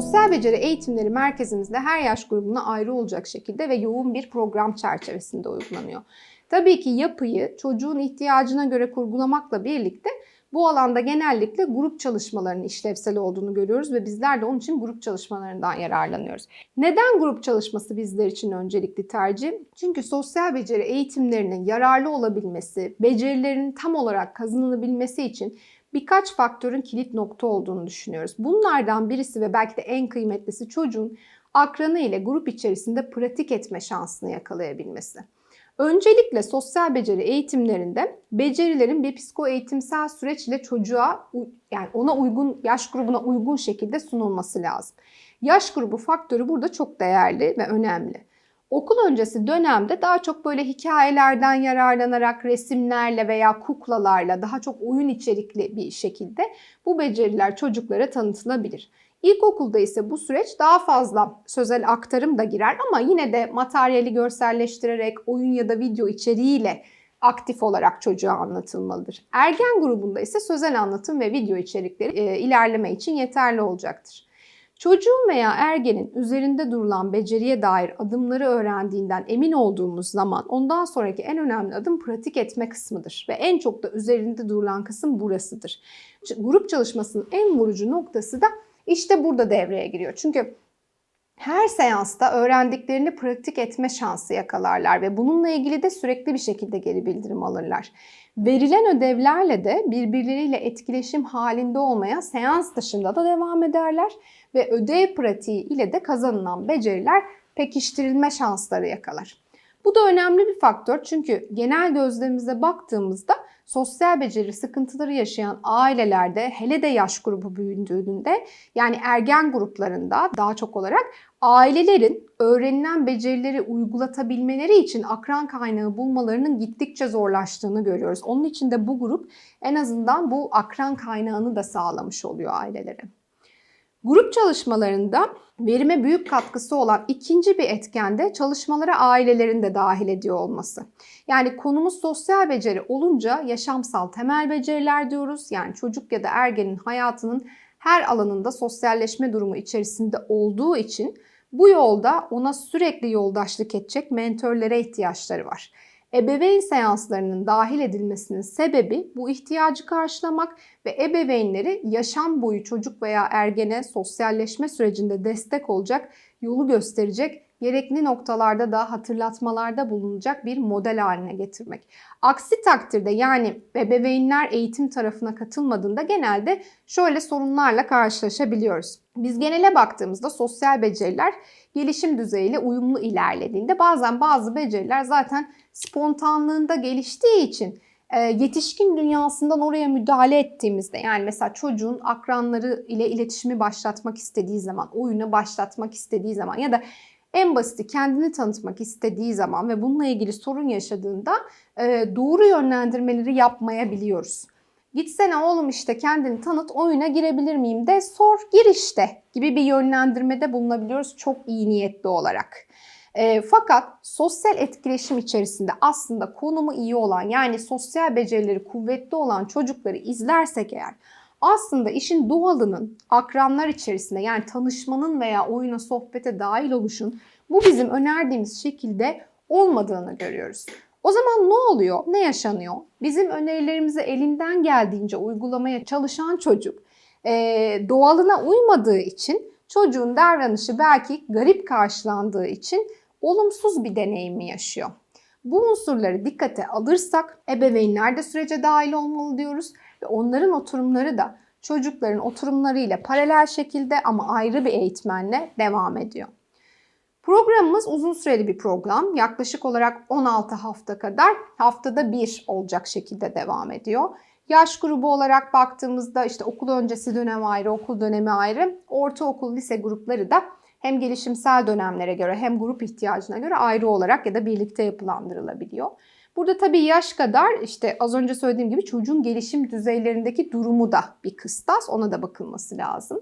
Sosyal beceri eğitimleri merkezimizde her yaş grubuna ayrı olacak şekilde ve yoğun bir program çerçevesinde uygulanıyor. Tabii ki yapıyı çocuğun ihtiyacına göre kurgulamakla birlikte bu alanda genellikle grup çalışmalarının işlevsel olduğunu görüyoruz ve bizler de onun için grup çalışmalarından yararlanıyoruz. Neden grup çalışması bizler için öncelikli tercih? Çünkü sosyal beceri eğitimlerinin yararlı olabilmesi, becerilerin tam olarak kazanılabilmesi için birkaç faktörün kilit nokta olduğunu düşünüyoruz. Bunlardan birisi ve belki de en kıymetlisi çocuğun akranı ile grup içerisinde pratik etme şansını yakalayabilmesi. Öncelikle sosyal beceri eğitimlerinde becerilerin bir psiko eğitimsel süreç ile çocuğa yani ona uygun yaş grubuna uygun şekilde sunulması lazım. Yaş grubu faktörü burada çok değerli ve önemli. Okul öncesi dönemde daha çok böyle hikayelerden yararlanarak resimlerle veya kuklalarla daha çok oyun içerikli bir şekilde bu beceriler çocuklara tanıtılabilir. İlkokulda ise bu süreç daha fazla sözel aktarım da girer ama yine de materyali görselleştirerek oyun ya da video içeriğiyle aktif olarak çocuğa anlatılmalıdır. Ergen grubunda ise sözel anlatım ve video içerikleri ilerleme için yeterli olacaktır. Çocuğun veya ergenin üzerinde durulan beceriye dair adımları öğrendiğinden emin olduğumuz zaman ondan sonraki en önemli adım pratik etme kısmıdır ve en çok da üzerinde durulan kısım burasıdır. Grup çalışmasının en vurucu noktası da işte burada devreye giriyor. Çünkü her seansta öğrendiklerini pratik etme şansı yakalarlar ve bununla ilgili de sürekli bir şekilde geri bildirim alırlar. Verilen ödevlerle de birbirleriyle etkileşim halinde olmaya seans dışında da devam ederler ve ödev pratiği ile de kazanılan beceriler pekiştirilme şansları yakalar. Bu da önemli bir faktör çünkü genel gözlemimize baktığımızda sosyal beceri sıkıntıları yaşayan ailelerde hele de yaş grubu büyüdüğünde yani ergen gruplarında daha çok olarak ailelerin öğrenilen becerileri uygulatabilmeleri için akran kaynağı bulmalarının gittikçe zorlaştığını görüyoruz. Onun için de bu grup en azından bu akran kaynağını da sağlamış oluyor ailelere. Grup çalışmalarında verime büyük katkısı olan ikinci bir etken de çalışmalara ailelerin de dahil ediyor olması. Yani konumuz sosyal beceri olunca yaşamsal temel beceriler diyoruz. Yani çocuk ya da ergenin hayatının her alanında sosyalleşme durumu içerisinde olduğu için bu yolda ona sürekli yoldaşlık edecek mentörlere ihtiyaçları var. Ebeveyn seanslarının dahil edilmesinin sebebi bu ihtiyacı karşılamak ve ebeveynleri yaşam boyu çocuk veya ergene sosyalleşme sürecinde destek olacak, yolu gösterecek, gerekli noktalarda da hatırlatmalarda bulunacak bir model haline getirmek. Aksi takdirde yani ebeveynler eğitim tarafına katılmadığında genelde şöyle sorunlarla karşılaşabiliyoruz. Biz genele baktığımızda sosyal beceriler gelişim düzeyiyle uyumlu ilerlediğinde bazen bazı beceriler zaten spontanlığında geliştiği için e, yetişkin dünyasından oraya müdahale ettiğimizde yani mesela çocuğun akranları ile iletişimi başlatmak istediği zaman, oyunu başlatmak istediği zaman ya da en basiti kendini tanıtmak istediği zaman ve bununla ilgili sorun yaşadığında e, doğru yönlendirmeleri yapmayabiliyoruz. Gitsene oğlum işte kendini tanıt oyuna girebilir miyim de sor gir işte gibi bir yönlendirmede bulunabiliyoruz çok iyi niyetli olarak. E, fakat sosyal etkileşim içerisinde aslında konumu iyi olan yani sosyal becerileri kuvvetli olan çocukları izlersek eğer aslında işin doğalının akranlar içerisinde yani tanışmanın veya oyuna sohbete dahil oluşun bu bizim önerdiğimiz şekilde olmadığını görüyoruz. O zaman ne oluyor? Ne yaşanıyor? Bizim önerilerimizi elinden geldiğince uygulamaya çalışan çocuk e, doğalına uymadığı için çocuğun davranışı belki garip karşılandığı için olumsuz bir deneyimi yaşıyor. Bu unsurları dikkate alırsak ebeveynler de sürece dahil olmalı diyoruz ve onların oturumları da çocukların oturumlarıyla paralel şekilde ama ayrı bir eğitmenle devam ediyor. Programımız uzun süreli bir program. Yaklaşık olarak 16 hafta kadar haftada bir olacak şekilde devam ediyor. Yaş grubu olarak baktığımızda işte okul öncesi dönem ayrı, okul dönemi ayrı, ortaokul, lise grupları da hem gelişimsel dönemlere göre hem grup ihtiyacına göre ayrı olarak ya da birlikte yapılandırılabiliyor. Burada tabii yaş kadar işte az önce söylediğim gibi çocuğun gelişim düzeylerindeki durumu da bir kıstas. Ona da bakılması lazım.